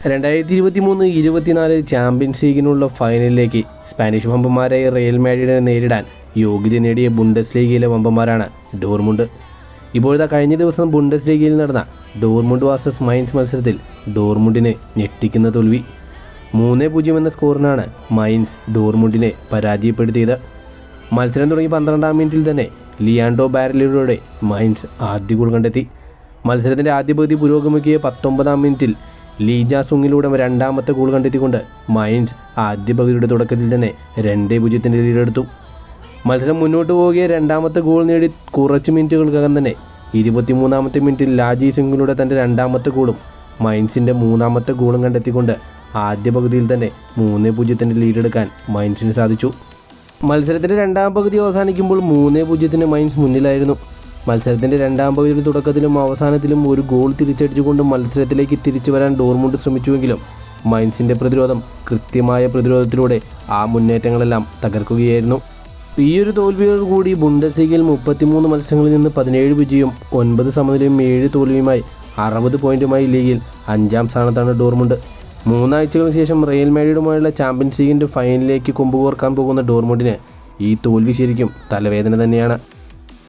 രണ്ടായിരത്തി ഇരുപത്തി മൂന്ന് ഇരുപത്തിനാല് ചാമ്പ്യൻസ് ലീഗിനുള്ള ഫൈനലിലേക്ക് സ്പാനിഷ് വമ്പന്മാരായ റയൽ മാഡ്രിഡിനെ നേരിടാൻ യോഗ്യത നേടിയ ബുണ്ടസ് ലീഗിലെ വമ്പന്മാരാണ് ഡോർമുണ്ട്. ഇപ്പോഴത്തെ കഴിഞ്ഞ ദിവസം ബുണ്ടസ് ലീഗിൽ നടന്ന ഡോർമുണ്ട് വാസസ് മൈൻസ് മത്സരത്തിൽ ഡോർമുണ്ടിനെ ഞെട്ടിക്കുന്ന തോൽവി. മൂന്ന് പൂജ്യം എന്ന സ്കോറിനാണ് മൈൻസ് ഡോർമുണ്ടിനെ പരാജയപ്പെടുത്തിയത്. മത്സരം തുടങ്ങി പന്ത്രണ്ടാം മിനിറ്റിൽ തന്നെ ലിയാൻഡോ ബാരലിലൂടെ മൈൻസ് ആദ്യ ഗോൾ കണ്ടെത്തി. മത്സരത്തിന്റെ ആദ്യ പകുതി പുരോഗമിക്കുക പത്തൊമ്പതാം മിനിറ്റിൽ ലീജ സുങ്ങിലൂടെ രണ്ടാമത്തെ ഗോൾ കണ്ടെത്തിക്കൊണ്ട് മൈൻസ് ആദ്യ പകുതിയുടെ തുടക്കത്തിൽ തന്നെ രണ്ടേ പൂജ്യത്തിന്റെ ലീഡെടുത്തു മത്സരം മുന്നോട്ട് പോവുകയെ രണ്ടാമത്തെ ഗോൾ നേടി കുറച്ച് മിനിറ്റുകൾക്കകം തന്നെ ഇരുപത്തിമൂന്നാമത്തെ മിനിറ്റിൽ ലാജി സിംഗിലൂടെ തന്റെ രണ്ടാമത്തെ ഗോളും മൈൻസിന്റെ മൂന്നാമത്തെ ഗോളും കണ്ടെത്തിക്കൊണ്ട് ആദ്യ പകുതിയിൽ തന്നെ മൂന്ന് പൂജ്യത്തിന്റെ ലീഡെടുക്കാൻ മൈൻസിന് സാധിച്ചു. മത്സരത്തിന്റെ രണ്ടാം പകുതി അവസാനിക്കുമ്പോൾ മൂന്ന് പൂജ്യത്തിന് മൈൻസ് മുന്നിലായിരുന്നു. മത്സരത്തിന്റെ രണ്ടാം പകുതിയുടെ തുടക്കത്തിലും അവസാനത്തിലും ഒരു ഗോൾ തിരിച്ചടിച്ചുകൊണ്ട് മത്സരത്തിലേക്ക് തിരിച്ചു വരാൻ ഡോർമുണ്ട് ശ്രമിച്ചുവെങ്കിലും മൈൻസിന്റെ പ്രതിരോധം കൃത്യമായ പ്രതിരോധത്തിലൂടെ ആ മുന്നേറ്റങ്ങളെല്ലാം തകർക്കുകയായിരുന്നു. ഈ ഒരു തോൽവിയോട് കൂടി ബുണ്ടസ്ലീഗയിൽ മുപ്പത്തിമൂന്ന് മത്സരങ്ങളിൽ നിന്ന് പതിനേഴ് വിജയവും ഒൻപത് സമനിലയും ഏഴ് തോൽവിയുമായി അറുപത് പോയിന്റുമായി ലീഗിൽ അഞ്ചാം സ്ഥാനത്താണ് ഡോർമുണ്ട് മൂന്നാഴ്ചകൾക്ക് ശേഷം റയൽ മേഡിയുമായുള്ള ചാമ്പ്യൻസ് ലീഗിന്റെ ഫൈനലിലേക്ക് കൊമ്പുകോർക്കാൻ പോകുന്ന ഡോർമുണ്ടിന് ഈ തോൽവി ശരിക്കും തലവേദന തന്നെയാണ്.